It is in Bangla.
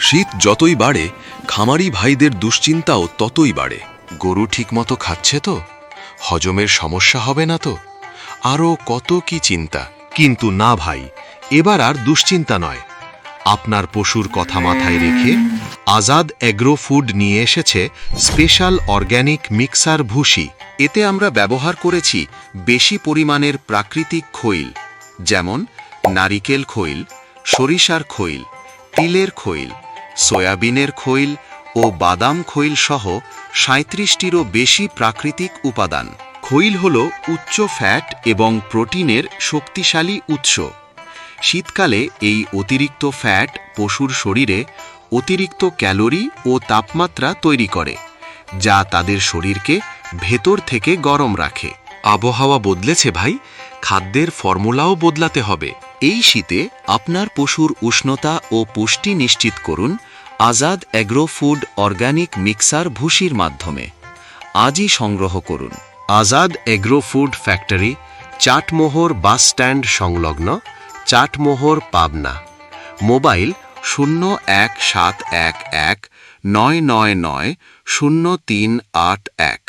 শীত যতই বাড়ে, খামারি ভাইদের দুশ্চিন্তাও ততই বাড়ে। গরু ঠিকমতো খাচ্ছে তো? হজমের সমস্যা হবে না তো? আরও কত কি চিন্তা? কিন্তু না ভাই, এবার আর দুশ্চিন্তা নয়। আপনার পশুর কথা মাথায় রেখে আজাদ এগ্রো ফুড নিয়ে এসেছে স্পেশাল অর্গ্যানিক মিক্সার ভুসি। এতে আমরা ব্যবহার করেছি বেশি পরিমাণের প্রাকৃতিক খৈল, যেমন নারিকেল খৈল, সরিষার খৈল, তিলের খৈল সয়াবিনের খৈল ও বাদাম খৈল সহ সাঁত্রিশটিরও বেশি প্রাকৃতিক উপাদান। খৈল হল উচ্চ ফ্যাট এবং প্রোটিনের শক্তিশালী উৎস। শীতকালে এই অতিরিক্ত ফ্যাট পশুর শরীরে অতিরিক্ত ক্যালোরি ও তাপমাত্রা তৈরি করে, যা তাদের শরীরকে ভেতর থেকে গরম রাখে। আবহাওয়া বদলেছে ভাই। খাদ্যের ফর্মুলাও বদলাতে হবে। এই শীতে আপনার পশুর উষ্ণতা ও পুষ্টি নিশ্চিত করুন Azad agro food organic mixer ভুসির মাধ্যমে। আজই সংগ্রহ করুন। Azad agro food factory, Chatmohar bus stand সংলগ্ন চাটমোহর পাবনা। মোবাইল শূন্য এক সাত এক এক নয় নয় নয় শূন্য তিন আট এক।